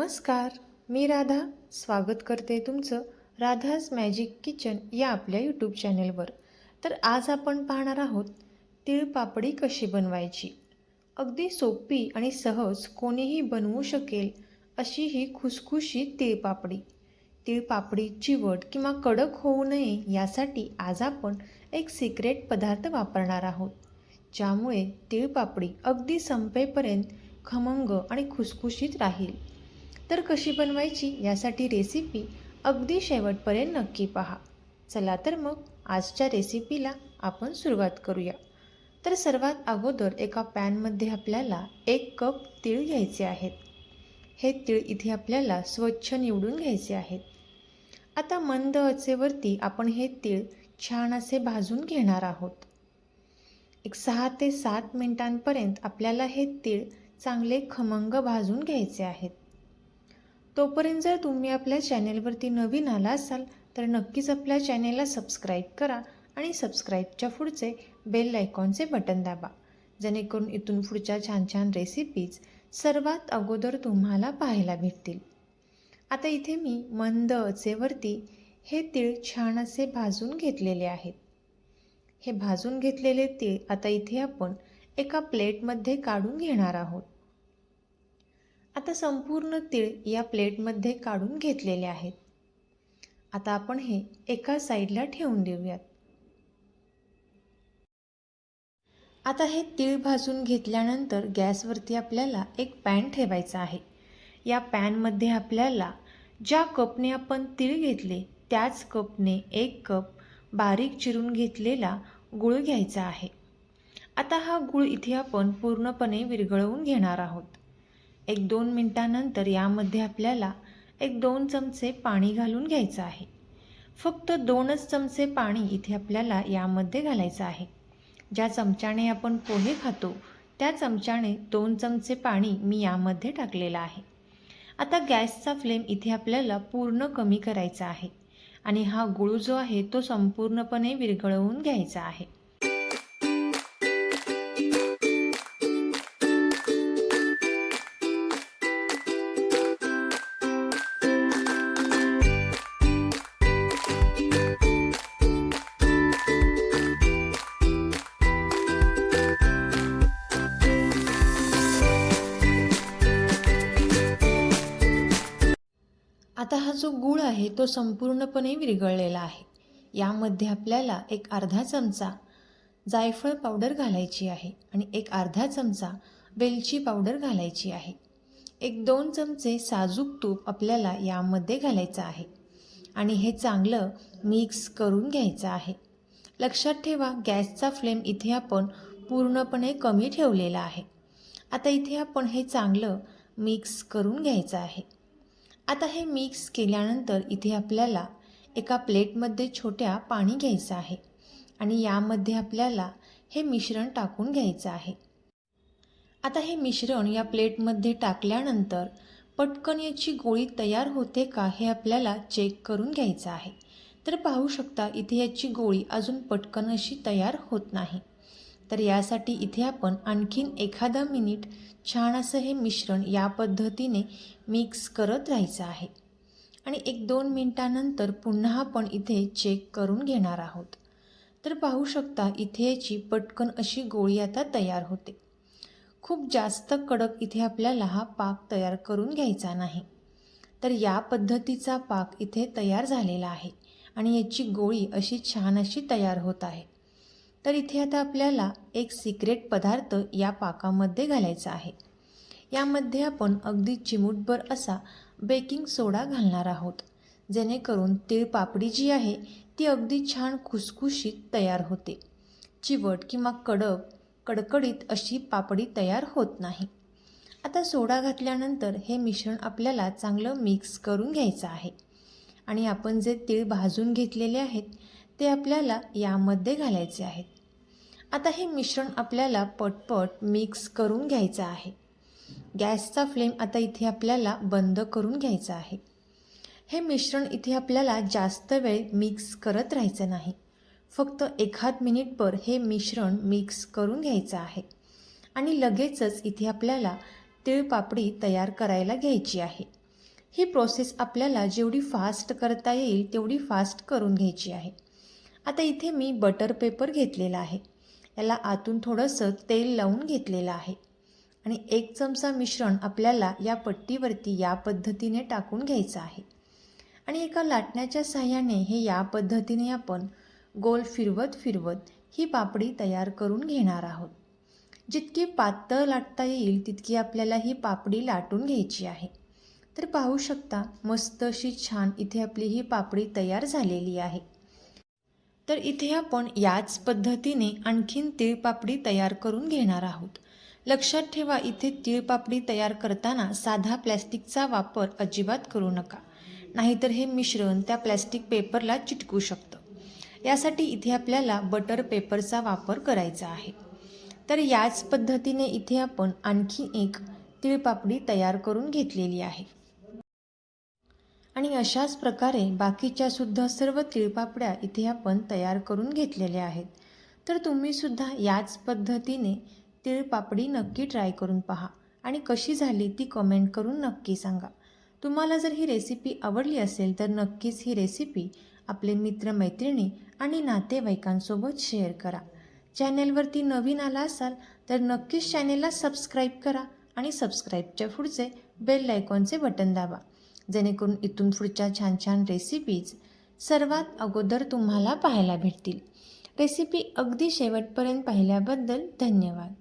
नमस्कार मी राधा. स्वागत करते तुमचं राधाज मॅजिक किचन या आपल्या यूट्यूब चॅनेलवर तर आज आपण पाहणार आहोत तिळपापडी कशी बनवायची? अगदी सोपी आणि सहज कोणीही बनवू शकेल अशी ही खुसखुशीत तिळपापडी. पापडी पापडी चिवट किंवा कडक होऊ नये यासाठी आज आपण एक सिक्रेट पदार्थ वापरणार आहोत ज्यामुळे तिळपापडी अगदी संपेपर्यंत खमंग आणि खुसखुशीत राहील. तर कशी बनवायची यासाठी रेसिपी अगदी शेवटपर्यंत नक्की पहा. चला तर मग आजच्या रेसिपीला आपण सुरुवात करूया. तर सर्वात अगोदर एका पॅनमध्ये आपल्याला एक कप तीळ घ्यायचे आहेत. हे तीळ इथे आपल्याला स्वच्छ निवडून घ्यायचे आहेत. आता मंद अचेवरती आपण हे तीळ छान असे भाजून घेणार आहोत. एक सहा ते सात मिनिटांपर्यंत आपल्याला हे तीळ चांगले खमंग भाजून घ्यायचे आहेत. तोपर्यंत जर तुम्ही आपल्या चॅनेलवरती नवीन आला असाल तर नक्कीच आपल्या चॅनेलला सबस्क्राईब करा आणि सबस्क्राईबच्या पुढचे बेल आयकॉनचे बटन दाबा. जेणेकरून इथून पुढच्या छान छान रेसिपीज सर्वात अगोदर तुम्हाला पाहायला भेटतील. आता इथे मी मंद अचेवरती हे तीळ छान असे भाजून घेतलेले आहेत. हे भाजून घेतलेले तीळ आता इथे आपण एका प्लेटमध्ये काढून घेणार आहोत. आता संपूर्ण तीळ या प्लेटमध्ये काढून घेतलेले आहेत. आता आपण हे एका साईडला ठेवून देऊयात. आता हे तीळ भाजून घेतल्यानंतर गॅसवरती आपल्याला एक पॅन ठेवायचा आहे. या पॅनमध्ये आपल्याला ज्या कपने आपण तीळ घेतले त्याच कपने एक कप बारीक चिरून घेतलेला गूळ घ्यायचा आहे. आता हा गूळ इथे आपण पूर्णपणे विरघळवून घेणार आहोत. एक दोन मिनटानंतर यामध्ये आपल्याला एक दोन चमचे पाणी घालून घ्यायचं आहे. फक्त दोनच चमचे पाणी इथे आपल्याला यामध्ये घालायचं आहे. ज्या चमच्याने आपण पोहे खातो त्या चमच्याने दोन चमचे पाणी मी यामध्ये टाकलेलं आहे. आता गॅसचा फ्लेम इथे आपल्याला पूर्ण कमी करायचा आहे आणि हा गुळू जो आहे तो संपूर्णपणे विरघळवून घ्यायचा आहे. आता हा जो गूळ आहे तो संपूर्णपणे विरघळलेला आहे. यामध्ये आपल्याला एक अर्धा चमचा जायफळ पावडर घालायची आहे आणि एक अर्धा चमचा वेलची पावडर घालायची आहे. एक दोन चमचे साजूक तूप आपल्याला यामध्ये घालायचं आहे आणि हे चांगलं मिक्स करून घ्यायचं आहे. लक्षात ठेवा गॅसचा फ्लेम इथे आपण पूर्णपणे कमी ठेवलेला आहे. आता इथे आपण हे चांगलं मिक्स करून घ्यायचं आहे. आता हे मिक्स केल्यानंतर इथे आपल्याला एका प्लेटमध्ये छोट्या पाणी घ्यायचं आहे आणि यामध्ये आपल्याला हे मिश्रण टाकून घ्यायचं आहे. आता हे मिश्रण या प्लेटमध्ये टाकल्यानंतर पटकन याची गोळी तयार होते का हे आपल्याला चेक करून घ्यायचं आहे. तर पाहू शकता इथे याची गोळी अजून पटकन अशी तयार होत नाही. तर यासाठी इथे आपण आणखीन एखादा मिनिट छान असं हे मिश्रण या पद्धतीने मिक्स करत राहायचं आहे. आणि एक दोन मिनटानंतर पुन्हा आपण इथे चेक करून घेणार आहोत. तर पाहू शकता इथे याची पटकन अशी गोळी आता तयार होते. खूप जास्त कडक इथे आपल्याला हा पाक तयार करून घ्यायचा नाही. तर या पद्धतीचा पाक इथे तयार झालेला आहे आणि याची गोळी अशी छान अशी तयार होत आहे. तर इथे आता आपल्याला एक सिक्रेट पदार्थ या पाकामध्ये घालायचा आहे. यामध्ये आपण अगदी चिमूटभर असा बेकिंग सोडा घालणार आहोत. जेणेकरून तीळ पापडी जी आहे ती अगदी छान खुसखुशीत तयार होते. चिवट किंवा कडक कडकडीत अशी पापडी तयार होत नाही. आता सोडा घातल्यानंतर हे मिश्रण आपल्याला चांगलं मिक्स करून घ्यायचं आहे. आणि आपण जे तीळ भाजून घेतलेले आहेत ते आपल्याला यामध्ये घालायचे आहेत. आता हे मिश्रण आपल्याला पटपट मिक्स करून घ्यायचं आहे. गॅसचा फ्लेम आता इथे आपल्याला बंद करून घ्यायचा आहे. हे मिश्रण इथे आपल्याला जास्त वेळ मिक्स करत राहायचं नाही. फक्त एखाद मिनिटभर हे मिश्रण मिक्स करून घ्यायचं आहे. आणि लगेचच इथे आपल्याला तिळपापडी तयार करायला घ्यायची आहे. ही प्रोसेस आपल्याला जेवढी फास्ट करता येईल तेवढी फास्ट करून घ्यायची आहे. आता इथे मी बटर पेपर घेतलेला आहे. याला आतून थोडंसं तेल लावून घेतलेलं आहे. आणि एक चमचा मिश्रण आपल्याला या पट्टीवरती या पद्धतीने टाकून घ्यायचं आहे. आणि एका लाटण्याच्या साह्याने हे या पद्धतीने आपण गोल फिरवत फिरवत ही पापडी तयार करून घेणार आहोत. जितकी पातळ लाटता येईल तितकी आपल्याला ही पापडी लाटून घ्यायची आहे. तर पाहू शकता मस्त अशी छान इथे आपली ही पापडी तयार झालेली आहे. तर इथे आपण याच पद्धतीने आणखीन तिळपापडी तयार करून घेणार आहोत. लक्षात ठेवा इथे तिळपापडी तयार करताना साधा प्लॅस्टिकचा वापर अजिबात करू नका. नाहीतर हे मिश्रण त्या प्लॅस्टिक पेपरला चिटकू शकतं. यासाठी इथे आपल्याला बटर पेपरचा वापर करायचा आहे. तर याच पद्धतीने इथे आपण आणखी एक तिळपापडी तयार करून घेतलेली आहे. आणि अशाच प्रकारे बाकीच्या सुद्धा सर्व तिळपापड्या इथे आपण तयार करून घेतलेल्या आहेत. तर तुम्हीसुद्धा याच पद्धतीने तिळपापडी नक्की ट्राय करून पहा आणि कशी झाली ती कमेंट करून नक्की सांगा. तुम्हाला जर ही रेसिपी आवडली असेल तर नक्कीच ही रेसिपी आपले मित्रमैत्रिणी आणि नातेवाईकांसोबत शेअर करा. चॅनेलवरती नवीन आला असाल तर नक्कीच चॅनेलला सबस्क्राईब करा आणि सबस्क्राईबच्या पुढचे बेल आयकॉनचे बटन दाबा. जेणेकरून इथून पुढच्या छान छान रेसिपीज सर्वात अगोदर तुम्हाला पाहायला भेटतील. रेसिपी अगदी शेवटपर्यंत पाहिल्याबद्दल धन्यवाद.